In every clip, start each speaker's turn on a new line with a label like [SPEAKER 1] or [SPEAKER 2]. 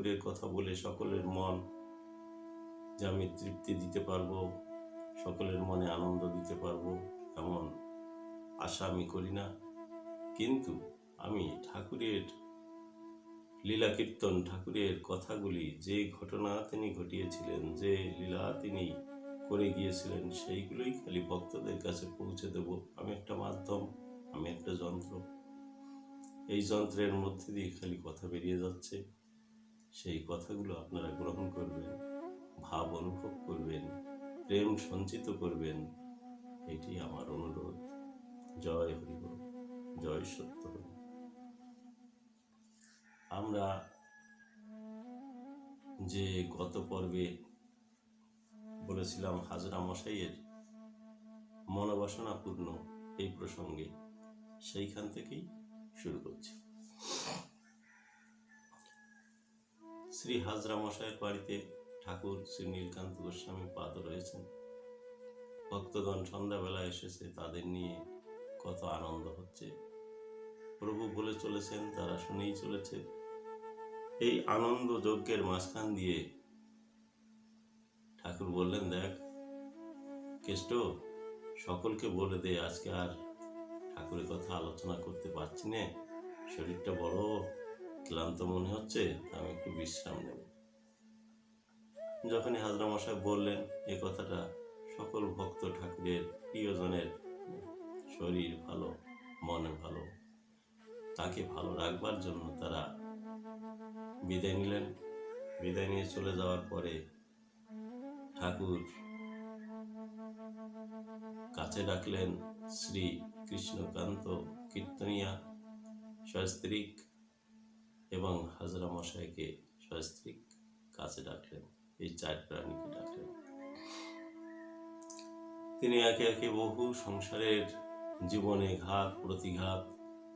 [SPEAKER 1] ঠাকুরের কথা বলে সকলের মন যে আমি তৃপ্তি দিতে পারব, সকলের মনে আনন্দ দিতে পারব এমন আশা আমি করি না। কিন্তু আমি ঠাকুরের লীলা কীর্তন, ঠাকুরের কথাগুলি, যে ঘটনা তিনি ঘটিয়েছিলেন, যে লীলা তিনি করে গিয়েছিলেন, সেইগুলোই খালি ভক্তদের কাছে পৌঁছে দেব। আমি একটা মাধ্যম, আমি একটা যন্ত্র। এই যন্ত্রের মধ্যে দিয়ে খালি কথা বেরিয়ে যাচ্ছে। সেই কথাগুলো আপনারা গ্রহণ করবেন, ভাব অনুভব করবেন, প্রেম সঞ্চিত করবেন, এটি আমার অনুরোধ। জয় হরিব জয় সত্য আমরা যে গত পর্বে বলেছিলাম হাজরা মশাইয়ের মনোবাসনা পূর্ণ এই প্রসঙ্গে, সেইখান থেকেই শুরু করছি। শ্রী হাজরা মশাইয়ের বাড়িতে ঠাকুর শ্রী নীলকান্ত গোস্বামী পাদ রয়েছেন। ভক্তগণ সন্ধ্যাবেলা এসেছে, তাদের নিয়ে কত আনন্দ হচ্ছে। প্রভু বলে চলেছেন, তারা শুনেই চলেছে এই আনন্দ যজ্ঞের মাঝখান দিয়ে ঠাকুর বললেন, দেখ, কেষ্ট, সকলকে বলে দে, আজকে আর ঠাকুরের কথা আলোচনা করতে পারছি না। শরীরটা বড় ক্লান্ত মনে হচ্ছে, আমি একটু বিশ্রাম নেব। যখনই হাজরা মশাই বললেন, এ কথাটা সকল ভক্ত ঠাকুরের প্রিয়জনের শরীর ভালো, মনে ভালো, তাকে ভালো রাখবার জন্য তারা বিদায় নিলেন। বিদায় নিয়ে চলে যাওয়ার পরে ঠাকুর কাছে ডাকলেন, শ্রী কৃষ্ণকান্ত কীর্তনিয়া সস্ত্রীক এবং হাজরা মশাইকে সস্ত্রীক কাছে ডাকলেন, এই চার প্রাণীকে ডাকলেন। তিনি একে একে বহু সংসারের জীবনে ঘাত, প্রতিঘাত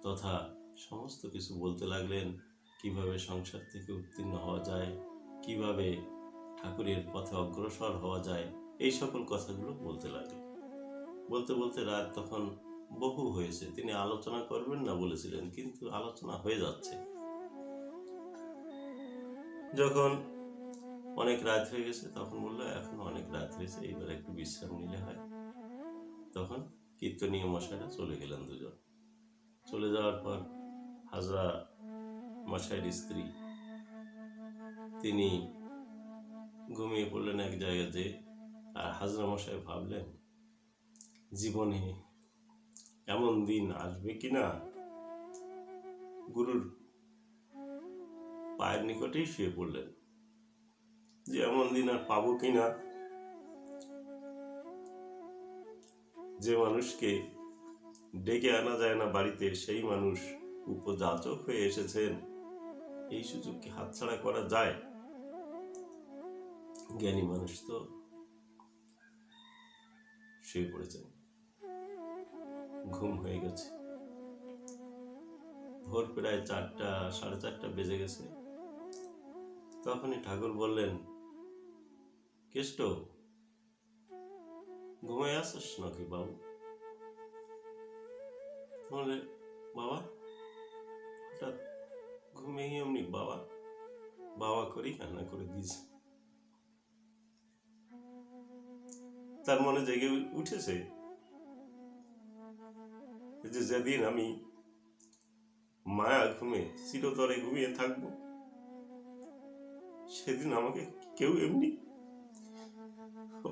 [SPEAKER 1] তথা সমস্ত কিছু বলতে লাগলেন, কীভাবে সংসার থেকে উত্তীর্ণ হওয়া যায়, কীভাবে ঠাকুরের পথে অগ্রসর হওয়া যায়, এই সকল কথাগুলো বলতে লাগলেন। বলতে বলতে রাত তখন বহু হয়েছে। তিনি আলোচনা করবেন না বলেছিলেন, কিন্তু আলোচনা হয়ে যাচ্ছে। যখন অনেক রাত হয়ে গেছে, তখন বলল, এখন অনেক রাত হয়েছে, এইবার একটু বিশ্রাম নিলে হয়। তখন কীর্তনীয় মশাইরা চলে গেলেন দুজন। চলে যাওয়ার পর হাজরা মশাইয়ের স্ত্রী, তিনি ঘুমিয়ে পড়লেন এক জায়গাতে আর হাজরা মশাই ভাবলেন, জীবনে এমন দিন আসবে কিনা গুরুর পায়ের নিকটেই শুয়ে পড়লেন। যে এমন দিন আর পাবো কিনা? যে মানুষকে ডেকে আনা যায় না বাড়িতে, সেই মানুষ উপযাচক হয়ে এসেছেন। এই সুযোগ কি হাতছাড়া করা যায়? জ্ঞানী মানুষ তো শুয়ে পড়েছেন। ঘুম হয়ে গেছে। ভোর প্রায় চারটা, সাড়ে চারটা বেজে গেছে। তখনই ঠাকুর বললেন, কেষ্ট, ঘুমায় আসিস নাকি বাবু? বলে, বাবা, হঠাৎ ঘুমিয়ে এমনি বাবা বাবা করেই কান্না করে দিয়েছে। তার মনে জেগে উঠেছে যে যেদিন আমি মায়া ঘুমে চিরতরে ঘুমিয়ে থাকব সেদিন আমাকে কেউ এমনি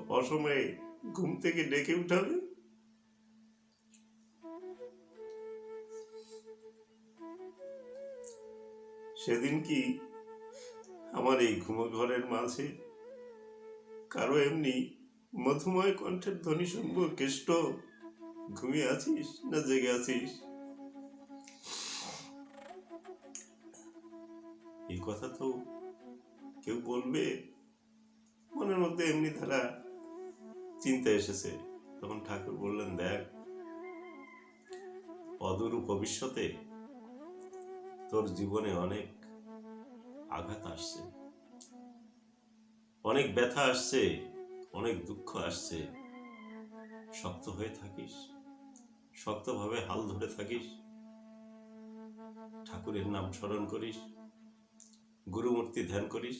[SPEAKER 1] অসময়ে ঘুম থেকে ডেকে উঠাবে? সেদিন কি আমার এই ঘুমঘরের মাঝে কারও এমনি মধুময় কণ্ঠের ধ্বনি শুনব? কেষ্ট ঘুমিয়ে আছিস না জেগে আছিস? এই কথা তো কেউ বলবে, মনের মধ্যে এমনি ধারা চিন্তা এসেছে। তখন ঠাকুর বললেন, দেখ অদূর ভবিষ্যতে তোর জীবনে অনেক আঘাত আসছে। অনেক ব্যথা আসছে, অনেক দুঃখ আসছে। শক্ত হয়ে থাকিস, শক্তভাবে হাল ধরে থাকিস। ঠাকুরের নাম স্মরণ করিস। গুরুমূর্তি ধ্যান করিস।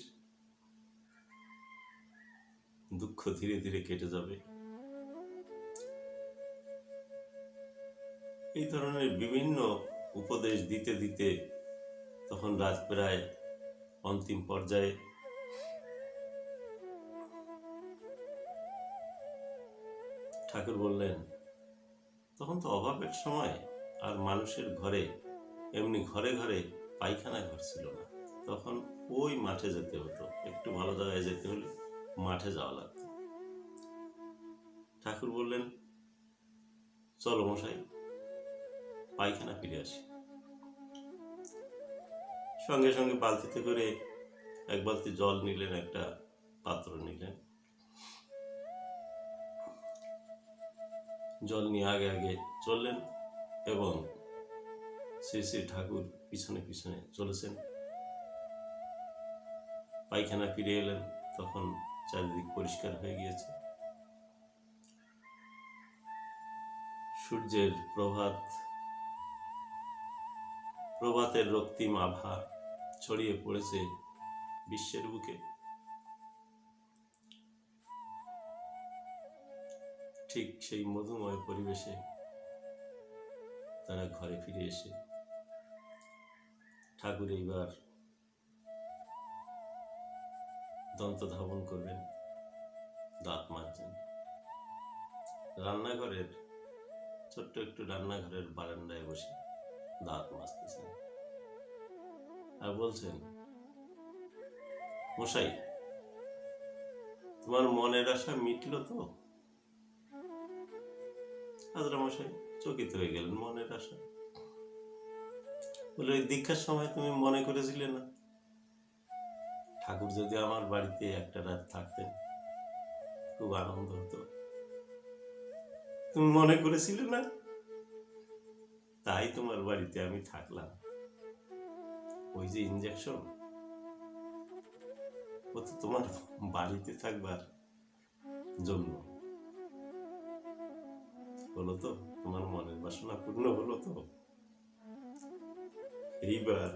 [SPEAKER 1] দুঃখ ধীরে ধীরে কেটে যাবে। এই ধরনের বিভিন্ন উপদেশ দিতে দিতে তখন রাত প্রায় অন্তিম পর্যায়ে ঠাকুর বললেন, তখন তো অভাবের সময় আর মানুষের ঘরে, এমনি ঘরে ঘরে পায়খানা ঘর ছিল না। তখন ওই মাঠে যেতে হতো। একটু ভালো জায়গায় যেতে হলে মাঠে যাওয়া লাগতো। ঠাকুর বললেন, চলো মশাই, পায়খানা ফিরে আসি। সঙ্গে সঙ্গে বালতিতে করে এক বালতি জল নিলেন, একটা পাত্র নিলেন। জল নিয়ে আগে আগে চললেন এবং শ্রী শ্রী ঠাকুর পিছনে পিছনে চলেছেন। পায়খানা ফিরে এলেন, তখন চারিদিক পরিষ্কার হয়ে গিয়েছে। সূর্যের প্রভাত, প্রভাতের রক্তিম আভা ছড়িয়ে পড়েছে বিশ্বের বুকে। ঠিক সেই মধুময় পরিবেশে তারা ঘরে ফিরে এসে ঠাকুর এইবার দন্ত ধাবন করবেন, দাঁত মাজছেন রান্নাঘরের, ছোট্ট একটু রান্নাঘরের বারান্দায় বসে দাঁত মাজতেছেন। আর বলছেন, মশাই, তোমার মনের আশা মিটলো তো? হাজরা মশাই চকিত হয়ে গেলেন, মনের আশা? বলে দীক্ষার সময় তুমি মনে করেছিলে না ঠাকুর যদি আমার বাড়িতে একটা রাত থাকতেন, খুব আনন্দ হতো। তুমি মনে করেছিলে না? তাই তোমার বাড়িতে আমি থাকলাম। ওই যে ইঞ্জেকশন ও তো তোমার বাড়িতে থাকবার জন্য। হলো তো, তোমার মনের বাসনা পূর্ণ হলো তো। এইবার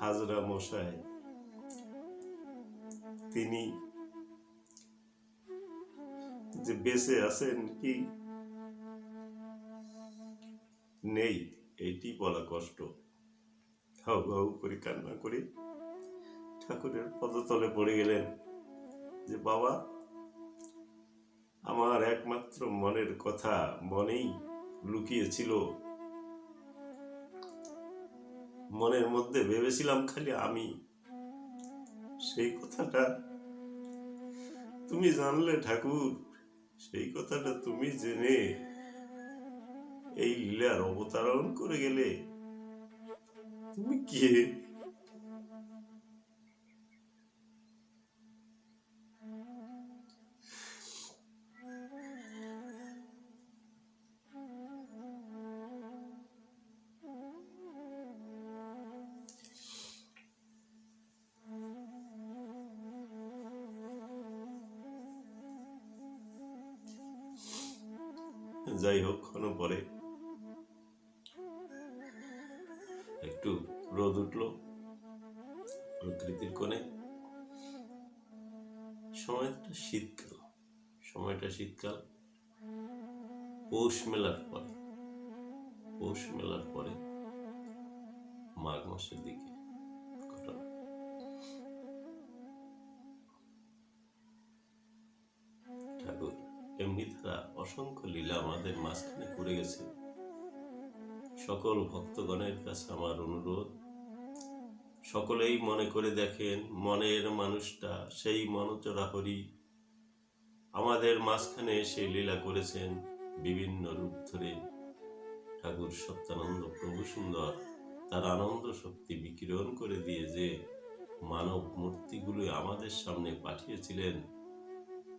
[SPEAKER 1] হাজরা মশাই তিনি যে বেঁচে আছেন কি নেই এইটি বলা কষ্ট। হাউ হাউ করে কান্না করে ঠাকুরের পদতলে পড়ে গেলেন যে, বাবা, আমার একমাত্র মনের কথা মনেই লুকিয়েছিল। মনের মধ্যে ভেবেছিলাম খালি আমি সেই কথাটা তুমি জানলে ঠাকুর, সেই কথাটা তুমি জেনে এই লীলার অবতারণ করে গেলে তুমি কে? যাই হোক ক্ষণ পরে। একটু রোদ উঠল প্রকৃতির কোণে। সময়টা শীতকাল সময়টা শীতকাল। পৌষ মেলার পরে, পৌষ মেলার পরে মাঘ মাসের দিকে। এমনি তারা অসংখ্য লীলা আমাদের মাঝখানে করে গেছে। সকল ভক্তগণের কাছে আমার অনুরোধ, সকলেই মনে করে দেখেন, মনের মানুষটা সেই মনচরা হরি। আমাদের মাঝখানে এসে লীলা করেছেন বিভিন্ন রূপ ধরে। ঠাকুর সত্যানন্দ প্রভু সুন্দর তার আনন্দ শক্তি বিকিরণ করে দিয়ে যে মানব মূর্তিগুলো আমাদের সামনে পাঠিয়েছিলেন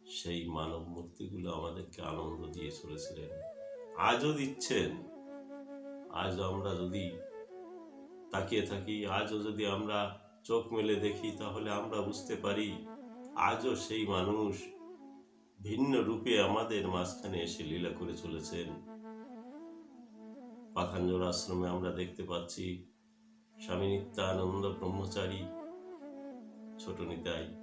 [SPEAKER 1] সেই মানব মূর্তিগুলো আমাদেরকে আনন্দ দিয়ে চলেছিলেন। আজও দিচ্ছেন। আজ আমরা যদি তাকিয়ে থাকি, আজও যদি আমরা চোখ মেলে দেখি, তাহলে আমরা বুঝতে পারি, আজও সেই মানুষ ভিন্ন রূপে আমাদের মাঝখানে এসে লীলা করে চলেছেন। পাখাঞ্জোর আশ্রমে আমরা দেখতে পাচ্ছি, স্বামী নিত্যানন্দ ব্রহ্মচারী, ছোট নিতাই।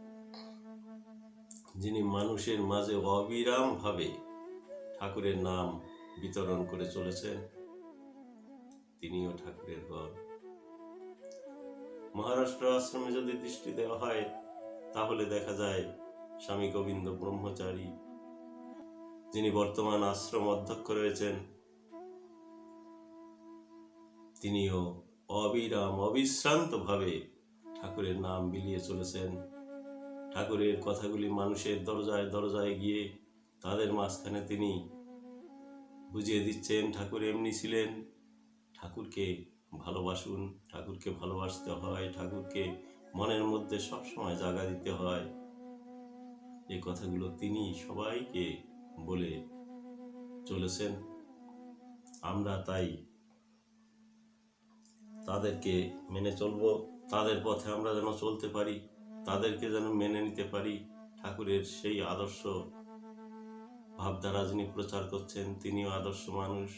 [SPEAKER 1] যিনি মানুষের মাঝে অবিরাম ভাবে ঠাকুরের নাম বিতরণ করে চলেছেন, তিনিও ঠাকুরের ঘর মহারাষ্ট্র আশ্রমে যদি দৃষ্টি দেওয়া হয়, তাহলে দেখা যায় স্বামী গোবিন্দ ব্রহ্মচারী, যিনি বর্তমান আশ্রম অধ্যক্ষ রয়েছেন, তিনিও অবিরাম অবিশ্রান্ত ভাবে ঠাকুরের নাম বিলিয়ে চলেছেন। ঠাকুরের কথাগুলি মানুষের দরজায় দরজায় গিয়ে তাদের মাঝখানে তিনি বুঝিয়ে দিচ্ছেন, ঠাকুর এমনি ছিলেন। ঠাকুরকে ভালোবাসুন, ঠাকুরকে ভালোবাসতে হয়, ঠাকুরকে মনের মধ্যে সবসময় জায়গা দিতে হয়। এ কথাগুলো তিনি সবাইকে বলে চলেছেন। আমরা তাই তাদেরকে মেনে চলব, তাদের পথে আমরা যেন চলতে পারি। তাদেরকে যেন মেনে নিতে পারি। ঠাকুরের সেই আদর্শ ভাবধারা যিনি প্রচার করছেন, তিনিও আদর্শ মানুষ।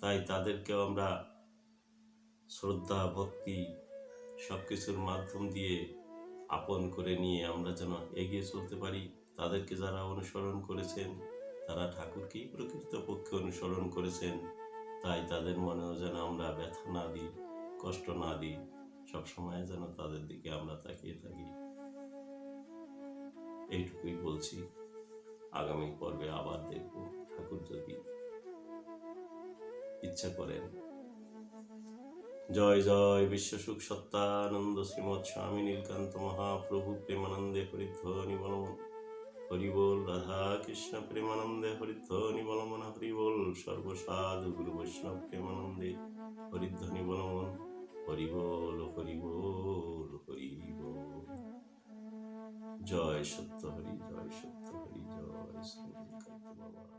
[SPEAKER 1] তাই তাদেরকেও আমরা শ্রদ্ধা, ভক্তি সব কিছুর মাধ্যম দিয়ে আপন করে নিয়ে আমরা যেন এগিয়ে চলতে পারি। তাদেরকে যারা অনুসরণ করেছেন, তারা ঠাকুরকেই প্রকৃত পক্ষে অনুসরণ করেছেন। তাই তাদের মনেও যেন আমরা ব্যথা না দিই, কষ্ট না দিই, সবসময় যেন তাদের দিকে আমরা তাকিয়ে থাকি। এইটুকুই বলছি। আগামী পর্বে আবার দেখব ঠাকুর যদি ইচ্ছা করেন। জয় জয়, বিশ্ব সুখ সত্তানন্দ শ্রীমৎ স্বামী নীলকান্ত মহাপ্রভু প্রেমানন্দে হরিধ্বনি বলমন হরিবোল রাধা কৃষ্ণ প্রেমানন্দে হরিধ্বনি বলমন হরিবোল সর্বসাধু গুরু বৈষ্ণব প্রেমানন্দে হরিধ্বনি বলমন হরিবোল হরিবোল হরিবোল জয় সত্য হরি জয় সত্য হরি জয় বাবা।